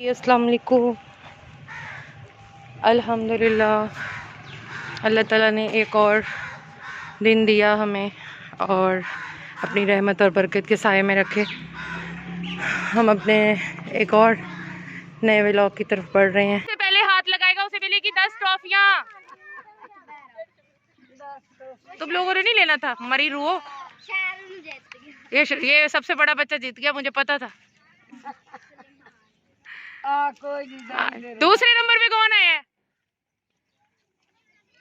अस्सलाम वालेकुम अल्हम्दुलिल्लाह अल्लाह ताला ने एक और दिन दिया हमें और अपनी रहमत और बरकत के साए में रखे हम अपने एक और नए व्लॉग की तरफ़ बढ़ रहे हैं। उससे पहले हाथ लगाएगा उसे मिलेगी दस ट्रॉफियाँ। तुम लोगों ने नहीं लेना था? मरी रूहो ये ये सबसे बड़ा बच्चा जीत गया मुझे पता था। दूसरे नंबर पे कौन आया है?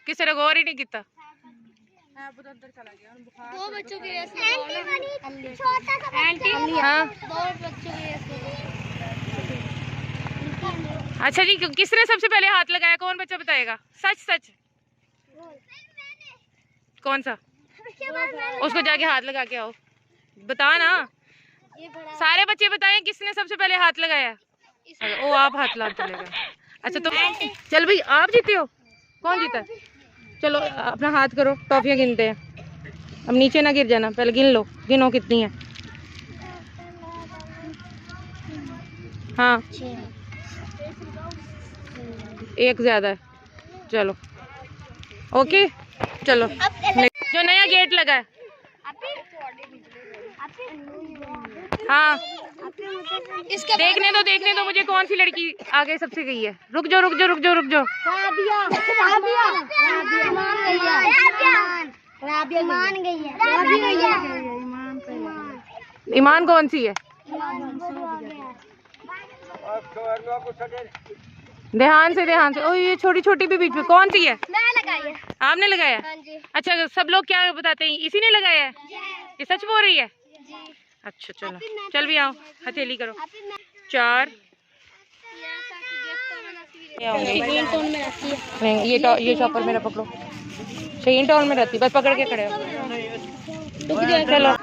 किसी ने गौर ही नहीं किया। दो बच्चों के रेस छोटा सा हाँ। बच्चों के रेस अच्छा जी किसने सबसे पहले हाथ लगाया? कौन बच्चा बताएगा? सच सच। कौन सा? उसको जाके हाथ लगा के आओ। बता ना। सारे बच्चे बताएँ, किसने सबसे पहले हाथ लगाया? ओ, आप हाथ ला चलेगा अच्छा तो चल भाई, आप जीते हो। कौन जीता है? चलो, अपना हाथ करो टॉफियाँ गिनते हैं। अब नीचे ना गिर जाना, पहले गिन लो। गिनो कितनी है। हाँ। एक ज़्यादा है। चलो। ओके? चलो। जो नया गेट लगा है। हाँ। इसके देखने दो देखने दो मुझे कौन सी लड़की आगे सबसे गई है। रुक जाओ रुक जाओ रुक जाओ रुक जाओ। है है। राबिया ईमान कौन सी है? ध्यान से ध्यान से। ओ ये छोटी छोटी भी बीच में। कौन सी है? मैं लगाई है। आपने लगाया? हाँ अच्छा सब लोग क्या बताते हैं? इसी ने लगाया है? ये सच बोल रही है? अच्छा चलो। चल भी आओ। हथेली करो। चार। ये तो ये है चॉपर मेरा पकड़ो। शेन टाउन में रहती बस पकड़ के खड़े हो। चलो।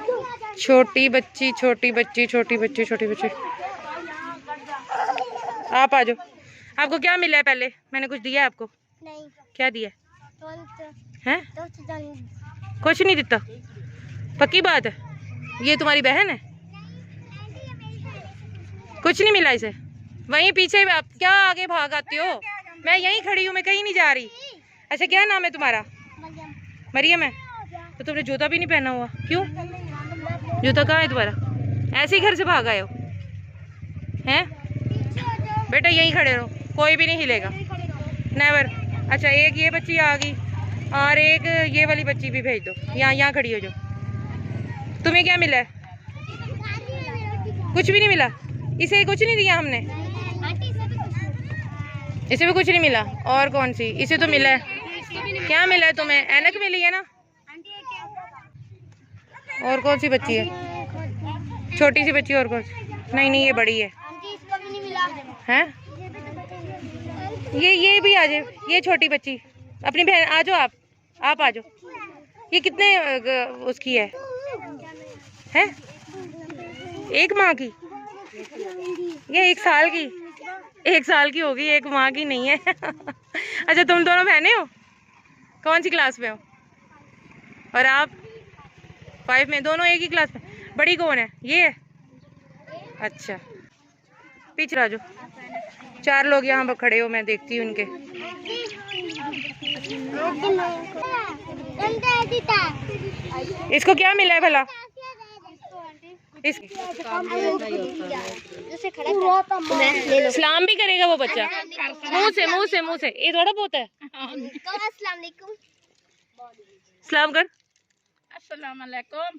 छोटी बच्ची छोटी बच्ची छोटी बच्ची छोटी बच्ची। आप आ जाओ। आपको क्या मिला है पहले? मैंने कुछ दिया है आपको? नहीं। क्या दिया है? कुछ नहीं दिता। पक्की बात है? ये तुम्हारी बहन है? कुछ नहीं मिला इसे। वहीं पीछे आप क्या आगे भाग आती हो? मैं यहीं खड़ी हूँ मैं कहीं नहीं जा रही। अच्छा क्या नाम है तुम्हारा? मरियम। है? तो तुमने जूता भी नहीं पहना हुआ। क्यों? जूता कहाँ है तुम्हारा? ऐसे ही घर से भाग आए हो? हैं? बेटा यहीं खड़े रहो। कोई भी नहीं हिलेगा। नेवर अच्छा एक ये बच्ची आ गई और एक ये वाली बच्ची भी भेज दो। यहाँ यहाँ खड़ी हो जाओ। तुम्हें क्या मिला? है कुछ भी नहीं मिला? इसे कुछ नहीं दिया हमने? इसे भी कुछ नहीं मिला? और कौन सी? इसे तो मिला है। क्या मिला है तुम्हें? ऐनक मिली है ना? और कौन सी बच्ची है? छोटी सी बच्ची और कौन सी? नहीं नहीं ये बड़ी है। हैं? ये ये भी आ जाए। ये छोटी बच्ची। अपनी बहन, आ जाओ आप। आप आ जाओ। ये कितने उसकी है? हैं? एक माँ की? ये एक साल की। एक साल की होगी, एक माँ की नहीं है। अच्छा तुम दोनों बहने हो? कौन सी क्लास में हो? और आप? फाइव में? दोनों एक ही क्लास में? बड़ी कौन है? ये है? अच्छा। पीछे जाओ। चार लोग यहाँ पर खड़े हो मैं देखती हूँ उनके इसको क्या मिला है भला? सलाम भी करेगा वो बच्चा। मुँह से मुँह से मुँह से। ये थोड़ा बहुत है। सलाम कर। अस्सलाम वालेकुम।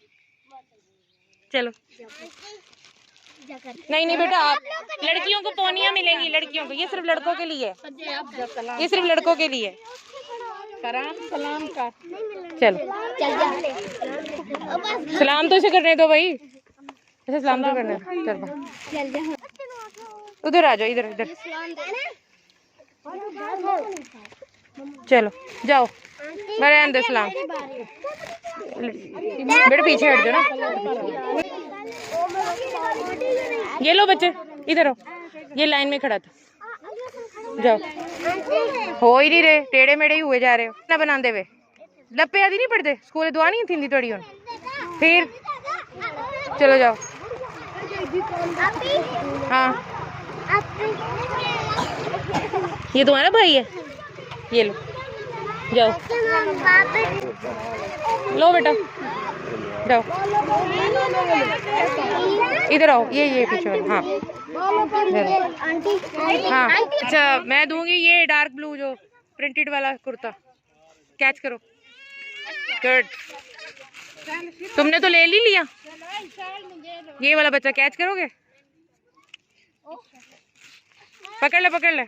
चलो। नहीं नहीं बेटा आप लड़कियों को पोनियाँ मिलेंगी लड़कियों को ये सिर्फ़ लड़कों के लिए। ये सिर्फ़ लड़कों के लिए। है सलाम सलाम का। चलो। चल सलाम तो इसे करने दो भाई। इसे सलाम तो करने चल बा। चल जा। उधर आ जाओ इधर इधर। चलो जाओ। मेरे अंदर सलाम। बेटा पीछे हट जाओ ना। ये लो बच्चे, इधर हो ये लाइन में खड़ा था। जाओ। हो ही नहीं रहे, टेढ़े मेढ़े ही हुए जा रहे हो। ना बना दे लप्पे आदि नहीं पढ़ते स्कूल दुआ नहीं थी थोड़ी हूँ फिर? चलो जाओ। हाँ। ये तुम्हारा भाई है? ये लो। जाओ। लो बेटा। जाओ इधर आओ, ये ये पीछे हाँ। हाँ अच्छा मैं दूँगी ये डार्क ब्लू जो प्रिंटेड वाला कुर्ता। कैच करो। गुड तुमने तो ले ली लिया। ये वाला बच्चा कैच करोगे? पकड़ ले पकड़ ले।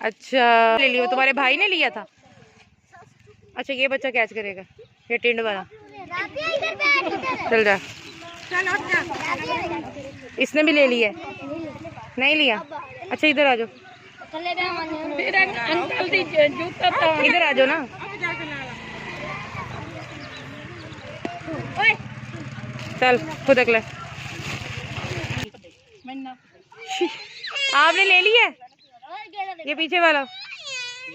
अच्छा ले लिया, तुम्हारे भाई ने लिया था। अच्छा ये बच्चा कैच करेगा, ये टिंड वाला। चल जा इसने भी ले लिया नहीं लिया? अच्छा इधर आ जाओ। इधर आ जाओ ना। चल खुद अगले। आपने ले लिया है? ये पीछे वाला।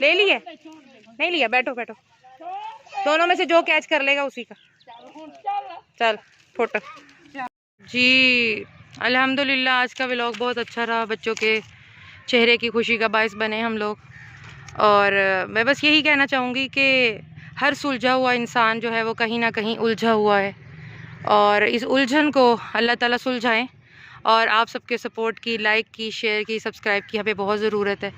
ले लिया नहीं लिया बैठो बैठो। दोनों में से जो कैच कर लेगा उसी का। चल, फ़ोटो। जी, अल्हम्दुलिल्लाह, आज का व्लॉग बहुत अच्छा रहा, बच्चों के चेहरे की खुशी का बायस बने हम लोग। और मैं बस यही कहना चाहूँगी कि हर सुलझा हुआ इंसान जो है, वो कहीं ना कहीं उलझा हुआ है। और इस उलझन को अल्लाह ताला सुलझाएँ। और आप सबके सपोर्ट की लाइक की शेयर की सब्सक्राइब की हमें बहुत ज़रूरत है।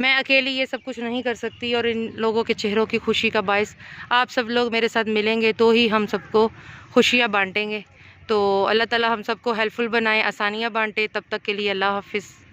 मैं अकेली ये सब कुछ नहीं कर सकती और इन लोगों के चेहरों की खुशी का बायस आप सब लोग मेरे साथ मिलेंगे तो ही हम सबको खुशियाँ बाँटेंगे। तो अल्लाह ताला हम सबको हेल्पफुल बनाए, आसानियाँ बांटे। तब तक के लिए अल्लाह हाफिज़।